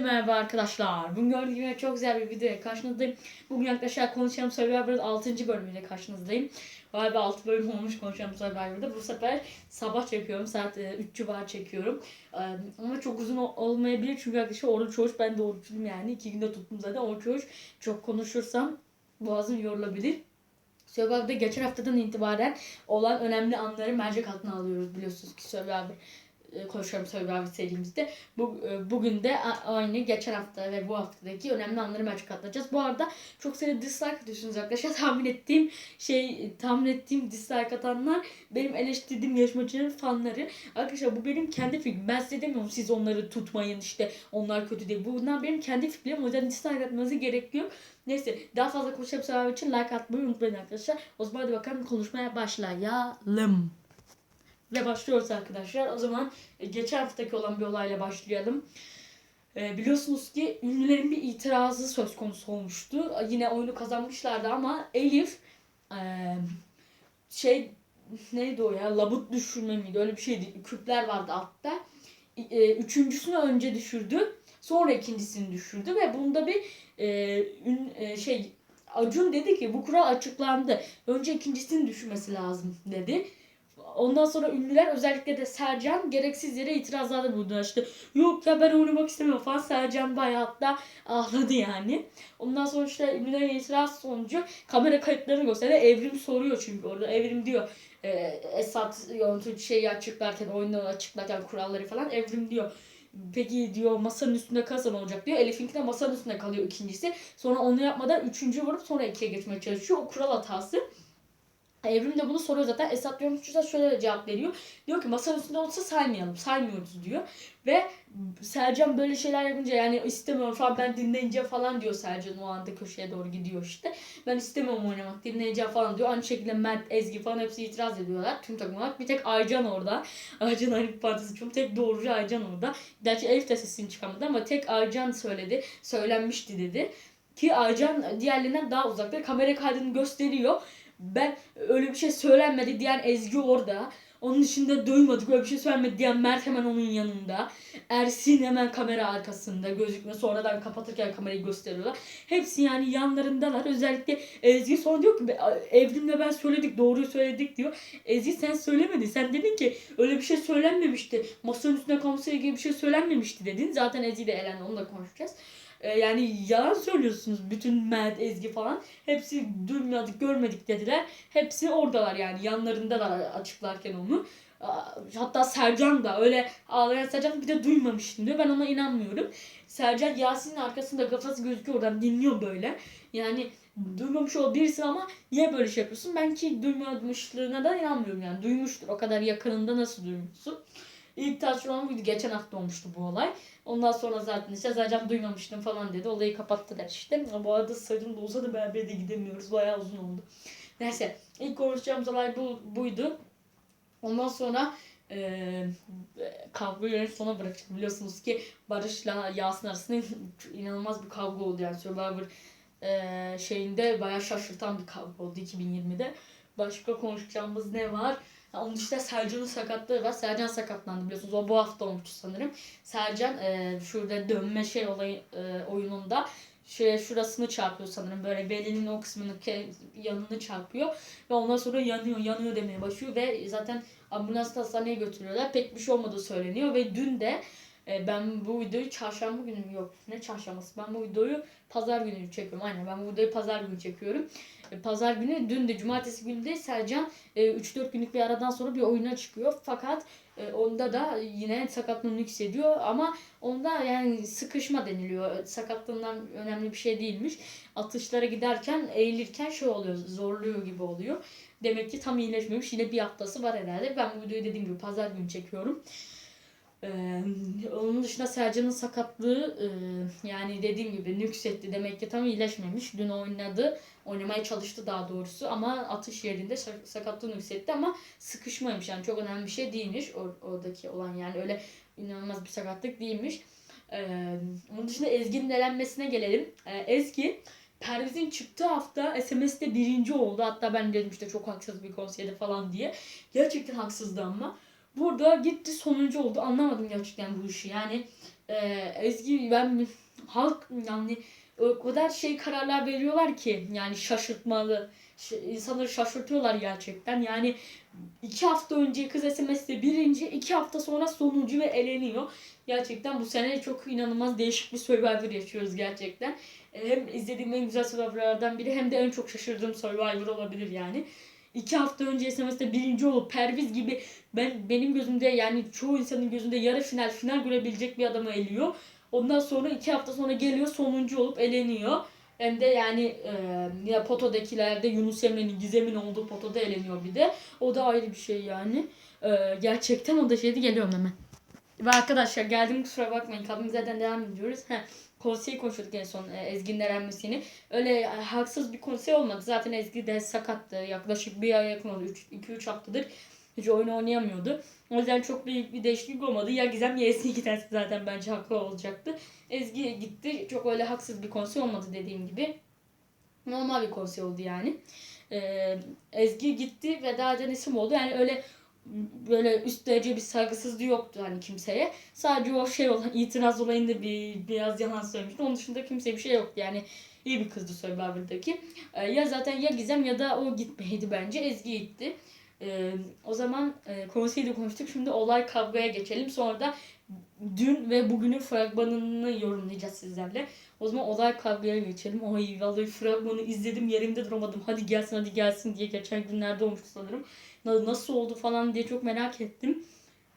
Merhaba arkadaşlar. Bugün gördüğünüz gibi çok güzel bir videoya karşınızdayım. Bugün yaklaşık konuşalım Survivor'ın 6. bölümüyle karşınızdayım. Galiba 6 bölüm olmuş konuşalım Survivor'da. Bu sefer sabah çekiyorum. Saat e, 3 civarı çekiyorum. E, Ama çok uzun ol- olmayabilir çünkü arkadaşlar oruç oruç. Ben de oruçluyum yani. 2 günde tuttum zaten oruç oruç. Çok konuşursam boğazım yorulabilir. Survivor'da geçen haftadan itibaren olan önemli anları mercek altına alıyoruz biliyorsunuz ki Survivor e, konuşuyorum Survivor serimizde. Bu, e, bugün de aynı geçen hafta ve bu haftadaki önemli anları mercek atlayacağız. Bu arada çok sayıda dislike atıyorsunuz arkadaşlar. Tahmin ettiğim şey, tahmin ettiğim dislike atanlar benim eleştirdiğim yarışmacının fanları. Arkadaşlar bu benim kendi fikrim. Ben size demiyorum siz onları tutmayın işte onlar kötü değil. Bunlar benim kendi fikrim. O yüzden dislike atmanızı gerekiyor. Neyse daha fazla konuşup Survivor için like atmayı unutmayın arkadaşlar. O zaman hadi bakalım konuşmaya başlayalım. Ve başlıyoruz arkadaşlar. O zaman e, geçen haftaki olan bir olayla başlayalım. E, biliyorsunuz ki ünlülerin bir itirazı söz konusu olmuştu. E, Yine oyunu kazanmışlardı ama Elif e, şey neydi o ya labut düşürme miydi öyle bir şeydi. Küpler vardı altta. E, üçüncüsünü önce düşürdü. Sonra ikincisini düşürdü ve bunda bir e, ün, e, şey Acun dedi ki bu kural açıklandı. Önce ikincisini düşürmesi lazım dedi. Ondan sonra ünlüler özellikle de Sercan gereksiz yere itirazlarda bulundu. İşte yok ya ben oynamak istemiyorum falan. Sercan bayağı hatta ağladı yani. Ondan sonra işte ünlülerin itiraz sonucu kamera kayıtlarını gösterdi. Evrim soruyor çünkü orada. Evrim diyor e, Esat yönetim şeyi açıklarken, oyunu açıklarken kuralları falan. Evrim diyor Peki diyor masanın üstünde kazan olacak diyor. Elif'inki de masanın üstünde kalıyor ikincisi. Sonra onu yapmadan üçüncü vurup sonra ikiye geçmeye çalışıyor. O kural hatası. Evrim de bunu soruyor zaten. Esat yönetici de şöyle cevap veriyor. Diyor ki masanın üstünde olsa saymayalım. Saymıyoruz diyor. Ve Sercan böyle şeyler yapınca yani istemiyorum falan ben dinleyince falan diyor Sercan o anda köşeye doğru gidiyor işte. Ben istemiyorum oynamak dinleyeceğim falan diyor. Aynı şekilde Mert, Ezgi falan hepsi itiraz ediyorlar. Tüm takım olarak. Bir tek Aycan orada. Aycan Arif Partisi çok tek doğrucu Aycan orada. Gerçi Elif de sesini çıkamadı ama tek Aycan söyledi. Söylenmişti dedi. Ki Aycan diğerlerinden daha uzakta. Kamera kaydını gösteriyor. Ben öyle bir şey söylenmedi diyen Ezgi orada. Onun dışında duymadık öyle bir şey söylenmedi diyen Mert hemen onun yanında. Ersin hemen kamera arkasında gözükme sonradan kapatırken kamerayı gösteriyorlar. Hepsi yani yanlarındalar. Özellikle Ezgi sonra diyor ki Evrim'le ben söyledik doğruyu söyledik diyor. Ezgi sen söylemedin. Sen dedin ki öyle bir şey söylenmemişti. Masanın üstüne kalmasıyla ilgili bir şey söylenmemişti dedin. Zaten Ezgi de elendi onu da konuşacağız. Ee, yani yalan söylüyorsunuz bütün Mert, Ezgi falan. Hepsi duymadık, görmedik dediler. Hepsi oradalar yani yanlarındalar açıklarken onu. Hatta Sercan da öyle ağlayan Sercan bir de duymamıştım diyor. Ben ona inanmıyorum. Sercan Yasin'in arkasında kafası gözüküyor oradan dinliyor böyle. Yani duymamış olabilirsin ama niye böyle şey yapıyorsun? Ben ki duymamışlığına da inanmıyorum yani. Duymuştur. O kadar yakınında nasıl duymuşsun? İlk tartışma buydu. Geçen hafta olmuştu bu olay. Ondan sonra zaten işte zaten duymamıştım falan dedi. Olayı kapattılar işte. Ama Bu arada saçım da uzadı beraber de gidemiyoruz. Bayağı uzun oldu. Neyse. ilk konuşacağımız olay bu, buydu. Ondan sonra eee kavgayı en sona bıraktık. Biliyorsunuz ki Barış'la Yasin arasında inanılmaz bir kavga oldu. Yani Survivor eee, şeyinde bayağı şaşırtan bir kavga oldu 2020'de. Başka konuşacağımız ne var? Onun dışında Sercan'ın sakatlığı var. Sercan sakatlandı biliyorsunuz. O bu hafta olmuştu sanırım. Sercan e, şurada dönme şey olayı e, oyununda şey şurasını çarpıyor sanırım. Böyle belinin o kısmını yanını çarpıyor. Ve ondan sonra yanıyor yanıyor demeye başlıyor. Ve zaten ambulans hastaneye götürüyorlar. Pek bir şey olmadığı söyleniyor. Ve dün de e, ben bu videoyu çarşamba günü yok ne çarşambası? Ben bu videoyu pazar günü çekiyorum. Aynen ben bu videoyu pazar günü çekiyorum. E, pazar günü dün de cumartesi günü de Sercan e, 3-4 günlük bir aradan sonra bir oyuna çıkıyor. Fakat e, onda da yine sakatlığını hissediyor ama onda yani sıkışma deniliyor. Sakatlığından önemli bir şey değilmiş. Atışlara giderken eğilirken şey oluyor zorluyor gibi oluyor. Demek ki tam iyileşmemiş. Yine bir haftası var herhalde. Ben bu videoyu dediğim gibi pazar günü çekiyorum ee, onun dışında Sercan'ın sakatlığı e, yani dediğim gibi nüksetti. Demek ki tam iyileşmemiş. Dün oynadı. Oynamaya çalıştı daha doğrusu ama atış yerinde sak- sakatlığı nüksetti ama sıkışmaymış. Yani çok önemli bir şey değilmiş or- oradaki olan yani öyle inanılmaz bir sakatlık değilmiş. Ee, onun dışında Ezgi'nin elenmesine gelelim. Ee, Ezgi Perviz'in çıktığı hafta SMS'te birinci oldu. Hatta ben dedim işte çok haksız bir konseyde falan diye. Gerçekten haksızdı ama. Burada gitti sonuncu oldu. Anlamadım gerçekten bu işi. Yani e, Ezgi ben halk yani o kadar şey kararlar veriyorlar ki yani şaşırtmalı. İnsanları şaşırtıyorlar gerçekten. Yani iki hafta önce kız SMS'de birinci iki hafta sonra sonuncu ve eleniyor. Gerçekten bu sene çok inanılmaz değişik bir Survivor yaşıyoruz gerçekten. E, hem izlediğim en güzel Survivor'lardan biri hem de en çok şaşırdığım Survivor olabilir yani iki hafta önce SMS'de birinci olup Perviz gibi ben benim gözümde yani çoğu insanın gözünde yarı final final görebilecek bir adamı eliyor. Ondan sonra iki hafta sonra geliyor sonuncu olup eleniyor. Hem de yani e, ya potodakilerde Yunus Emre'nin Gizem'in olduğu potoda eleniyor bir de. O da ayrı bir şey yani. E, gerçekten o da şeydi geliyorum hemen. Ve arkadaşlar geldim kusura bakmayın kaldığımız yerden devam ediyoruz. Heh, konseyi konuşuyorduk en son e, Ezgi'nin elenmesini. Öyle e, haksız bir konsey olmadı. Zaten Ezgi de sakattı. Yaklaşık bir aya yakın oldu. 2-3 haftadır hiç oyun oynayamıyordu. O yüzden çok büyük bir değişiklik olmadı. Ya Gizem ya Ezgi giderse zaten bence haklı olacaktı. Ezgi gitti. Çok öyle haksız bir konsey olmadı dediğim gibi. Normal bir konsey oldu yani. Ee, Ezgi gitti veda eden isim oldu. Yani öyle böyle üst derece bir saygısızlığı yoktu hani kimseye. Sadece o şey olan itiraz olayında bir biraz yalan söylemişti. Onun dışında kimseye bir şey yoktu. Yani iyi bir kızdı Survivor'daki. Ee, ya zaten ya Gizem ya da o gitmeydi bence. Ezgi gitti. Ee, o zaman e, de konuştuk. Şimdi olay kavgaya geçelim. Sonra da dün ve bugünün fragmanını yorumlayacağız sizlerle. O zaman olay kavgaya geçelim. Ay vallahi fragmanı izledim yerimde duramadım. Hadi gelsin hadi gelsin diye geçen günlerde olmuştu sanırım. Na- Nasıl oldu falan diye çok merak ettim.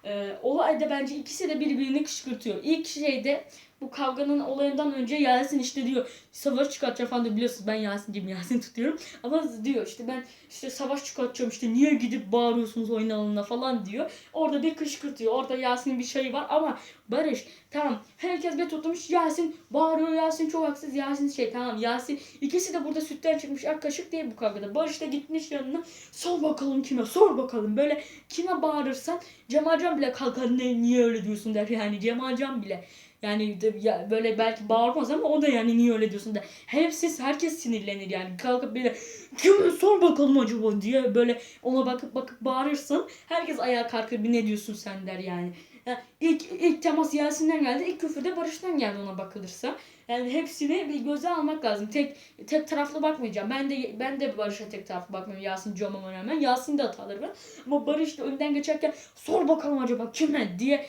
Ee, olayda bence ikisi de birbirini kışkırtıyor. İlk şeyde bu kavganın olayından önce Yasin işte diyor savaş çıkartacağım falan diyor. Biliyorsunuz ben Yasin'ciyim Yasin tutuyorum. Ama diyor işte ben işte savaş çıkartacağım işte niye gidip bağırıyorsunuz oyun alanına falan diyor. Orada bir kışkırtıyor. Orada Yasin'in bir şeyi var ama Barış tamam herkes bir tutmuş Yasin bağırıyor Yasin çok haksız Yasin şey tamam Yasin ikisi de burada sütten çıkmış ak kaşık değil bu kavgada. Barış da gitmiş yanına sor bakalım kime sor bakalım böyle kime bağırırsan Cemalcan bile kalkar ne niye öyle diyorsun der yani Cemalcan bile. Yani de, ya böyle belki bağırmaz ama o da yani niye öyle diyorsun der. Hepsi herkes sinirlenir yani kalkıp böyle kime sor bakalım acaba diye böyle ona bakıp bakıp bağırırsan herkes ayağa kalkar bir ne diyorsun sen der yani. yani ilk, ilk temas Yasin'den geldi ilk küfür de Barış'tan geldi ona bakılırsa. Yani hepsini bir göze almak lazım. Tek tek taraflı bakmayacağım. Ben de ben de Barış'a tek taraflı bakmıyorum. Yasin olmama rağmen. Yasin de hataları var. Ama Barış da önden geçerken sor bakalım acaba kime diye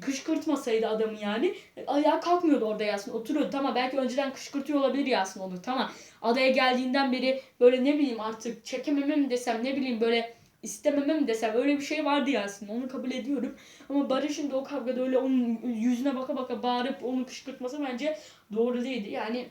kışkırtmasaydı adamı yani. Ayağa kalkmıyordu orada Yasin. Oturuyordu. Tamam belki önceden kışkırtıyor olabilir Yasin onu. Tamam. Adaya geldiğinden beri böyle ne bileyim artık çekememem desem ne bileyim böyle istememem desem öyle bir şey vardı Yasin. Onu kabul ediyorum. Ama Barış'ın da o kavgada öyle onun yüzüne baka baka bağırıp onu kışkırtması bence doğru değildi. Yani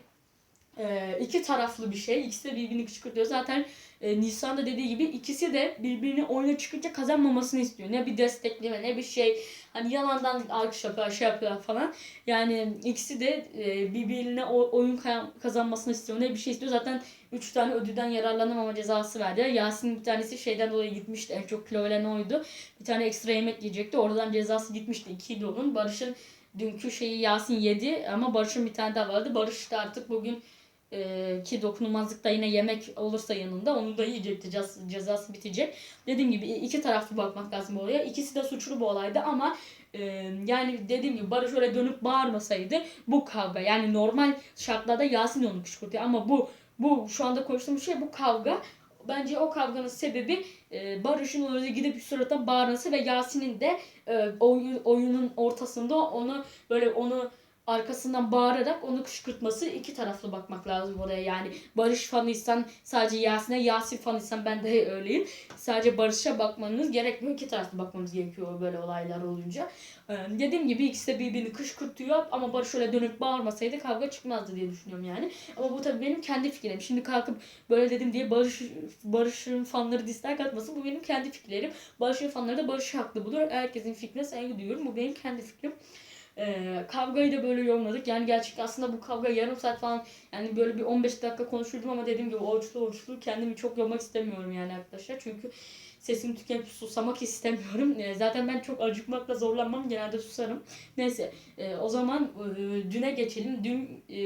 e, iki taraflı bir şey. İkisi de birbirini kışkırtıyor. Zaten e, Nisan'da dediği gibi ikisi de birbirini oyuna çıkınca kazanmamasını istiyor. Ne bir destekleme ne bir şey. Hani yalandan alkış yapıyor, şey yapıyor falan. Yani ikisi de e, birbirine o, oyun ka- kazanmasını istiyor. Ne bir şey istiyor. Zaten 3 tane ödülden yararlanamama cezası verdi. Yasin bir tanesi şeyden dolayı gitmişti. En çok kilo veren oydu. Bir tane ekstra yemek yiyecekti. Oradan cezası gitmişti. 2 onun. Barış'ın dünkü şeyi Yasin yedi ama Barış'ın bir tane daha vardı. Barış da artık bugün e, ki dokunulmazlıkta yine yemek olursa yanında onu da yiyecekti. Cez, cezası bitecek. Dediğim gibi iki taraflı bakmak lazım olaya. İkisi de suçlu bu olayda ama e, yani dediğim gibi Barış öyle dönüp bağırmasaydı bu kavga yani normal şartlarda Yasin onu kışkırtıyor ama bu bu şu anda konuştuğumuz şey bu kavga. Bence o kavganın sebebi e, Barış'ın öyle gidip surata bağırması ve Yasin'in de e, oyun, oyunun ortasında onu böyle onu arkasından bağırarak onu kışkırtması iki taraflı bakmak lazım oraya. Yani Barış fanıysan sadece Yasin'e Yasin fanıysan ben de öyleyim. Sadece Barış'a bakmanız gerekmiyor iki taraflı bakmanız gerekiyor böyle olaylar olunca. Ee, dediğim gibi ikisi de birbirini kışkırtıyor ama Barış öyle dönüp bağırmasaydı kavga çıkmazdı diye düşünüyorum yani. Ama bu tabii benim kendi fikrim şimdi kalkıp böyle dedim diye Barış Barış'ın fanları dislike atmasın bu benim kendi fikirlerim. Barış'ın fanları da Barış'ı haklı bulur. Herkesin fikrine saygı duyuyorum. Bu benim kendi fikrim ee, kavgayı da böyle yorumladık. Yani gerçekten aslında bu kavga yarım saat falan yani böyle bir 15 dakika konuşurdum ama dediğim gibi oruçlu oruçlu kendimi çok yormak istemiyorum yani arkadaşlar. Çünkü sesimi tükenip susamak istemiyorum. Ee, zaten ben çok acıkmakla zorlanmam. Genelde susarım. Neyse e, o zaman e, düne geçelim. Dün e,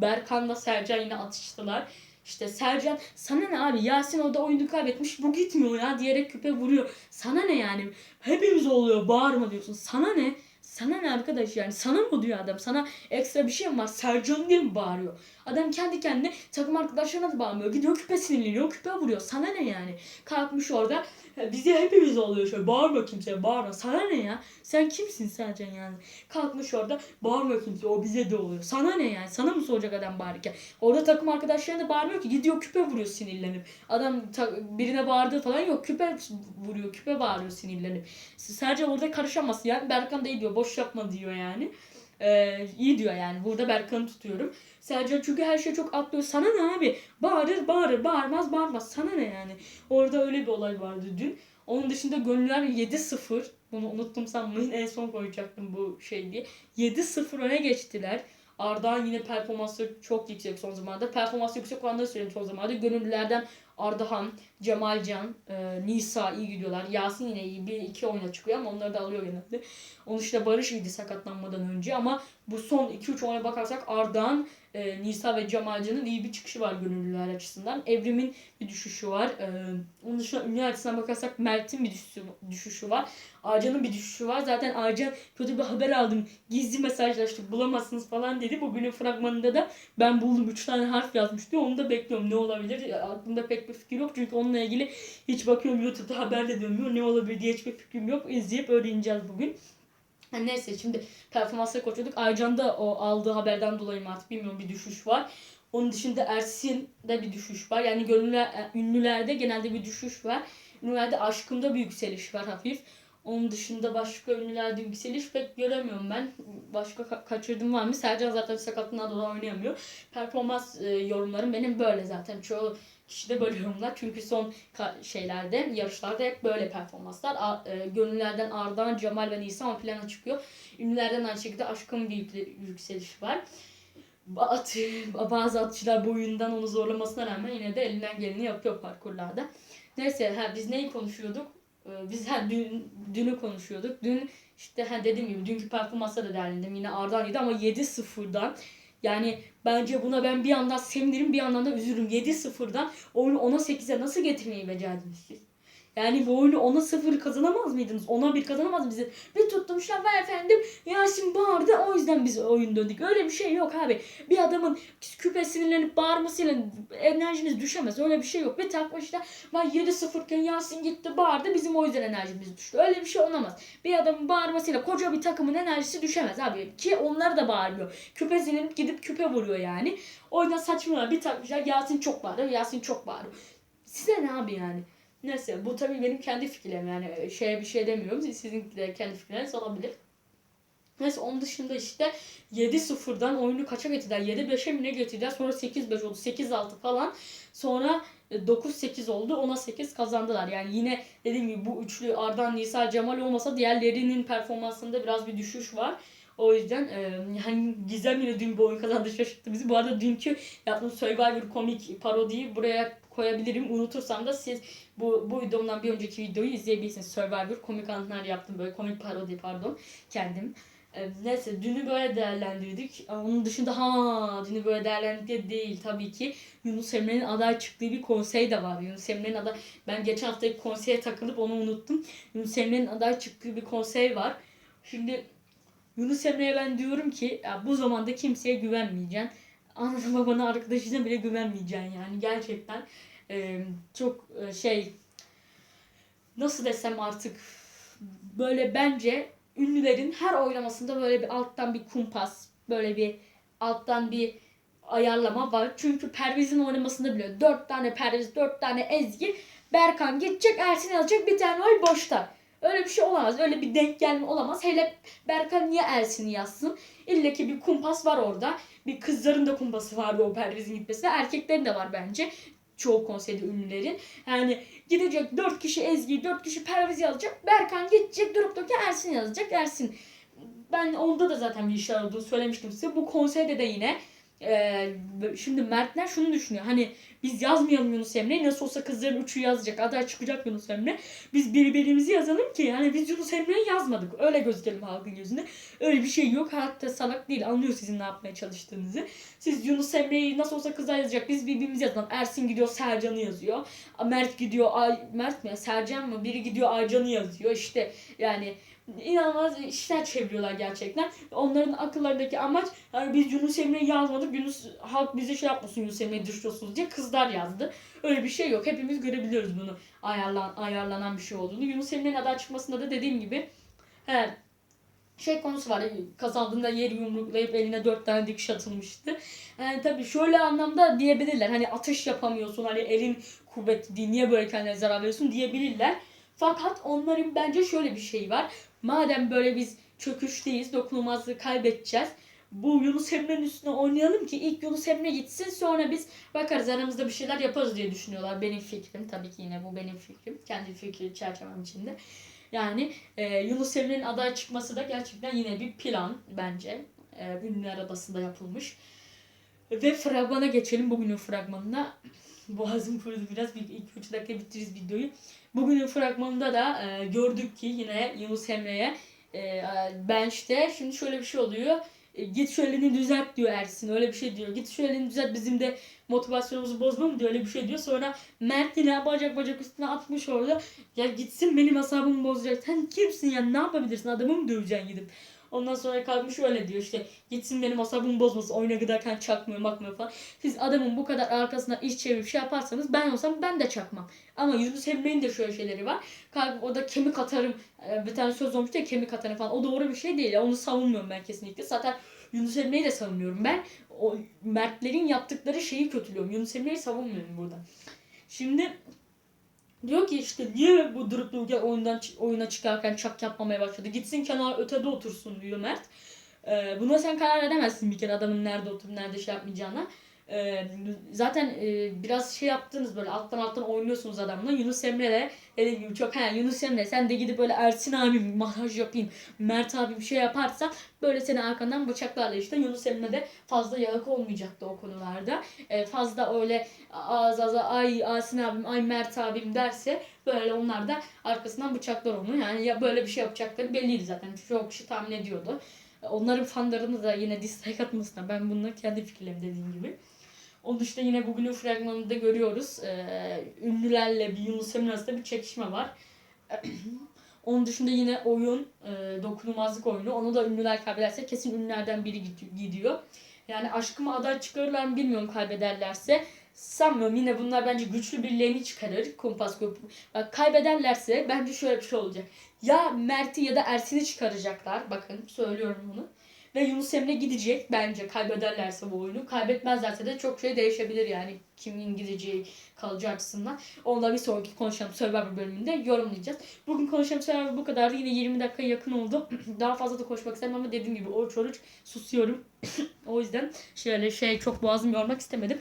Berkan'la Sercan yine atıştılar. İşte Sercan sana ne abi Yasin o da oyunu kaybetmiş bu gitmiyor ya diyerek küpe vuruyor. Sana ne yani hepimiz oluyor bağırma diyorsun. Sana ne? Sana ne arkadaş yani? Sana mı diyor adam? Sana ekstra bir şey mi var? Sercan diye mi bağırıyor? Adam kendi kendine takım arkadaşlarına da bağırmıyor. Gidiyor küpe sinirleniyor. Küpe vuruyor. Sana ne yani? Kalkmış orada. "Ya Bize hepimiz oluyor şöyle. Bağırma kimseye bağırma. Sana ne ya? Sen kimsin Sercan yani? Kalkmış orada. Bağırma kimseye. O bize de oluyor. Sana ne yani? Sana mı soracak adam bağırırken? Orada takım arkadaşlarına da bağırmıyor ki. Gidiyor küpe vuruyor sinirlenip. Adam birine bağırdığı falan yok. Küpe vuruyor. Küpe bağırıyor sinirlenip. Sercan orada karışamaz. Yani Berkan da diyor. Boş yapma diyor yani. Ee, iyi diyor yani. Burada Berkan'ı tutuyorum. Sercan çünkü her şey çok atlıyor. Sana ne abi? Bağırır bağırır. Bağırmaz bağırmaz. Sana ne yani? Orada öyle bir olay vardı dün. Onun dışında gönüller 7-0. Bunu unuttum sanmayın. En son koyacaktım bu şey diye. 7-0 öne geçtiler. Arda'nın yine performansı çok yüksek son zamanlarda. Performansı yüksek olanları söyleyeyim son zamanlarda. Gönüllülerden Ardahan, Cemalcan, e, Nisa iyi gidiyorlar. Yasin yine iyi. Bir iki oyuna çıkıyor ama onları da alıyor genelde. Onun dışında Barış iyiydi sakatlanmadan önce ama bu son 2-3 oyuna bakarsak Ardahan, e, Nisa ve Cemalcan'ın iyi bir çıkışı var gönüllüler açısından. Evrim'in bir düşüşü var. E, onun dışında ünlü açısından bakarsak Mert'in bir düşüşü, düşüşü var. Ağcan'ın bir düşüşü var. Zaten Ağcan kötü bir haber aldım. Gizli mesajlaştık bulamazsınız falan dedi. Bugünün fragmanında da ben buldum 3 tane harf yazmıştı. Onu da bekliyorum. Ne olabilir? Ya, Aklımda pek bir fikir yok. Çünkü onunla ilgili hiç bakıyorum YouTube'da haber de dönmüyor. Ne olabilir diye hiçbir fikrim yok. İzleyip öğreneceğiz bugün. Ha, neyse şimdi performansla konuşuyorduk. Aycan'da o aldığı haberden dolayı mı artık bilmiyorum bir düşüş var. Onun dışında Ersin'de bir düşüş var. Yani gönüller, e, ünlülerde genelde bir düşüş var. Ünlülerde aşkımda bir yükseliş var hafif. Onun dışında başka ünlülerde yükseliş pek göremiyorum ben. Başka ka- kaçırdığım var mı? Sercan zaten sakatlığından dolayı oynayamıyor. Performans e, yorumlarım benim böyle zaten. Çoğu kişi de böyle yorumlar. Çünkü son şeylerde, yarışlarda hep böyle performanslar. A- e, gönüllerden Ardahan, Cemal ve Nisan plana çıkıyor. Ünlülerden aynı şekilde aşkın bir yükle- yükseliş var. At, bazı atçılar boyundan onu zorlamasına rağmen yine de elinden geleni yapıyor parkurlarda. Neyse ha, biz neyi konuşuyorduk? Ee, Biz ha, dün, dünü konuşuyorduk. Dün işte ha, dediğim gibi dünkü performansa da değerlendim. Yine Ardahan yedi ama 7-0'dan yani bence buna ben bir yandan sevinirim bir yandan da üzülürüm. 7-0'dan oyunu 10'a 8'e nasıl getirmeyi becerdiniz siz? Yani bu oyunu 10'a 0 kazanamaz mıydınız? 10'a 1 kazanamaz mıydınız? Bir tuttum şafa efendim Yasin bağırdı o yüzden biz oyun döndük. Öyle bir şey yok abi. Bir adamın küpe sinirlenip bağırmasıyla enerjiniz düşemez. Öyle bir şey yok. Bir takma işte ben 7-0 iken Yasin gitti bağırdı bizim o yüzden enerjimiz düştü. Öyle bir şey olamaz. Bir adamın bağırmasıyla koca bir takımın enerjisi düşemez abi. Ki onlar da bağırmıyor. Küpe sinirlenip gidip küpe vuruyor yani. O yüzden saçmalama bir takmışlar Yasin çok bağırıyor. Yasin çok bağırıyor. Size ne abi yani? Neyse bu tabii benim kendi fikrim yani şeye bir şey demiyorum. Sizin de kendi fikirleriniz olabilir. Neyse onun dışında işte 7-0'dan oyunu kaça getirdiler? 7-5'e mi ne getirdiler? Sonra 8-5 oldu. 8-6 falan. Sonra e, 9-8 oldu. 10'a 8 kazandılar. Yani yine dediğim gibi bu üçlü Ardan, Nisa, Cemal olmasa diğerlerinin performansında biraz bir düşüş var. O yüzden e, yani Gizem yine dün bu oyun kazandı şaşırttı bizi. Bu arada dünkü yaptığım Survivor komik parodiyi buraya koyabilirim. Unutursam da siz bu, bu videomdan bir önceki videoyu izleyebilirsiniz. Survivor komik anlar yaptım böyle komik parodi pardon kendim. Ee, Neyse dünü böyle değerlendirdik. Onun dışında ha dünü böyle değerlendirdik de değil tabii ki. Yunus Emre'nin aday çıktığı bir konsey de var. Yunus Emre'nin aday ben geçen haftaki konseye takılıp onu unuttum. Yunus Emre'nin aday çıktığı bir konsey var. Şimdi Yunus Emre'ye ben diyorum ki ya bu zamanda kimseye güvenmeyeceksin. Anana babana arkadaşına bile güvenmeyeceksin yani gerçekten. Ee, çok e, şey nasıl desem artık böyle bence ünlülerin her oynamasında böyle bir alttan bir kumpas, böyle bir alttan bir ayarlama var. Çünkü Perviz'in oynamasında bile dört tane Perviz, dört tane Ezgi, Berkan gidecek, Ersin alacak bir tane oy boşta. Öyle bir şey olamaz. Öyle bir denk gelme olamaz. Hele Berkan niye Ersin'i yazsın? İlle ki bir kumpas var orada. Bir kızların da kumpası vardı o Perviz'in gitmesine. Erkeklerin de var bence. Çoğu konseyde ünlülerin. Yani gidecek 4 kişi Ezgi, 4 kişi Perviz yazacak. Berkan gidecek durup dururken Ersin yazacak. Ersin. Ben onda da zaten bir işler olduğunu söylemiştim size. Bu konseyde de yine e, şimdi Mertler şunu düşünüyor. Hani biz yazmayalım Yunus Emre'yi. Nasıl olsa kızların üçü yazacak. Aday çıkacak Yunus Emre. Biz birbirimizi yazalım ki yani biz Yunus Emre'yi yazmadık. Öyle gözükelim halkın gözünde. Öyle bir şey yok. Hatta salak değil. Anlıyor sizin ne yapmaya çalıştığınızı. Siz Yunus Emre'yi nasıl olsa kızlar yazacak. Biz birbirimizi yazalım. Ersin gidiyor Sercan'ı yazıyor. Mert gidiyor Ay, Mert mi? Sercan mı? Biri gidiyor Aycan'ı yazıyor. İşte yani inanılmaz işler çeviriyorlar gerçekten. Onların akıllarındaki amaç yani biz Yunus Emre'yi yazmadık. Yunus halk bize şey yapmasın Yunus Emre'yi dışlıyorsunuz diye kızlar yazdı. Öyle bir şey yok. Hepimiz görebiliyoruz bunu ayarlan, ayarlanan bir şey olduğunu. Yunus Emre'nin aday çıkmasında da dediğim gibi he, şey konusu var. Kazandığında yeri yumruklayıp eline dört tane dikiş atılmıştı. Yani tabii şöyle anlamda diyebilirler. Hani atış yapamıyorsun. Hani elin kuvvetli değil. Niye böyle kendine zarar veriyorsun diyebilirler. Fakat onların bence şöyle bir şey var. Madem böyle biz çöküşteyiz, dokunulmazlığı kaybedeceğiz. Bu Yunus Emre'nin üstüne oynayalım ki ilk Yunus Emre gitsin sonra biz bakarız aramızda bir şeyler yaparız diye düşünüyorlar. Benim fikrim tabii ki yine bu benim fikrim. Kendi fikri çerçevem içinde. Yani e, Yunus Emre'nin aday çıkması da gerçekten yine bir plan bence. E, ünlüler arabasında yapılmış. Ve fragmana geçelim bugünün fragmanına. Boğazım kurudu biraz. Bir iki üç dakika bitiririz videoyu. Bugünün fragmanında da e, gördük ki yine Yunus Emre'ye e, bench'te şimdi şöyle bir şey oluyor. E, git şu düzelt diyor Ersin. Öyle bir şey diyor. Git şu düzelt bizim de motivasyonumuzu bozma mı diyor. Öyle bir şey diyor. Sonra Mert yine bacak bacak üstüne atmış orada. Ya gitsin benim asabımı bozacak. Sen kimsin ya ne yapabilirsin adamı mı döveceksin gidip. Ondan sonra kalkmış öyle diyor işte gitsin benim asabımı bozmasın oyuna giderken çakmıyor makmıyor falan. Siz adamın bu kadar arkasına iş çevirip şey yaparsanız ben olsam ben de çakmam. Ama Yunus Emre'nin de şöyle şeyleri var. Kalkıp o da kemik atarım e, bir tane söz olmuştu ya kemik atarım falan. O doğru bir şey değil. Onu savunmuyorum ben kesinlikle. Zaten Yunus Emre'yi de savunmuyorum ben. O Mertlerin yaptıkları şeyi kötülüyorum. Yunus Emre'yi savunmuyorum burada. Şimdi diyor ki işte niye bu durup oyundan oyuna çıkarken çak yapmamaya başladı. Gitsin kenar ötede otursun diyor Mert. Ee, buna sen karar veremezsin bir kere adamın nerede oturup nerede şey yapmayacağına. Ee, zaten e, biraz şey yaptınız böyle alttan alttan oynuyorsunuz adamla. Yunus Emre de dediğim gibi çok he Yunus Emre sen de gidip böyle Ersin abim masaj yapayım. Mert abi bir şey yaparsa böyle seni arkandan bıçaklarla işte Yunus Emre de fazla yarak olmayacaktı o konularda. Ee, fazla öyle ağız ağza ay Ersin abim ay Mert abim derse böyle onlar da arkasından bıçaklar onu. Yani ya böyle bir şey yapacakları belliydi zaten. Çok kişi tahmin ediyordu. Onların fanlarını da yine dislike atmasına ben bunları kendi fikirlerim dediğim gibi. Onun dışında yine bugünün fragmanında görüyoruz. Ee, ünlülerle bir Yunus Emre bir çekişme var. Onun dışında yine oyun, e, dokunulmazlık oyunu. Onu da ünlüler kaybederse kesin ünlülerden biri gid- gidiyor. Yani aşkıma aday çıkarırlar mı bilmiyorum kaybederlerse. Sanmıyorum. Yine bunlar bence güçlü birilerini çıkarır. Kumpas grubu. Kaybederlerse bence şöyle bir şey olacak. Ya Mert'i ya da Ersin'i çıkaracaklar. Bakın söylüyorum bunu. Ve Yunus Emre gidecek bence kaybederlerse bu oyunu. Kaybetmezlerse de çok şey değişebilir yani kimin gideceği kalacağı açısından. Onunla bir sonraki konuşalım Survivor bölümünde yorumlayacağız. Bugün konuşalım Survivor bu kadar. Yine 20 dakika yakın oldu. Daha fazla da konuşmak istemem ama dediğim gibi oruç oruç susuyorum. o yüzden şöyle şey çok boğazım yormak istemedim.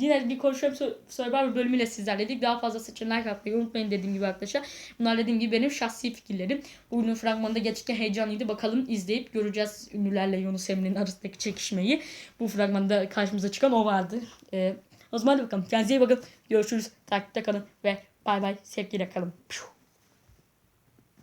Yine bir konuşalım Sur- Survivor bölümüyle sizlerleydik. Daha fazla için like atmayı unutmayın dediğim gibi arkadaşlar. Bunlar dediğim gibi benim şahsi fikirlerim. Bugünün fragmanında gerçekten heyecanlıydı. Bakalım izleyip göreceğiz ünlülerle Yunus Emre'nin arasındaki çekişmeyi. Bu fragmanda karşımıza çıkan o vardı. Ee, o zaman hadi bakalım. Kendinize iyi bakın. Görüşürüz. Takipte kalın ve bay bay. Sevgiyle kalın. Pşu.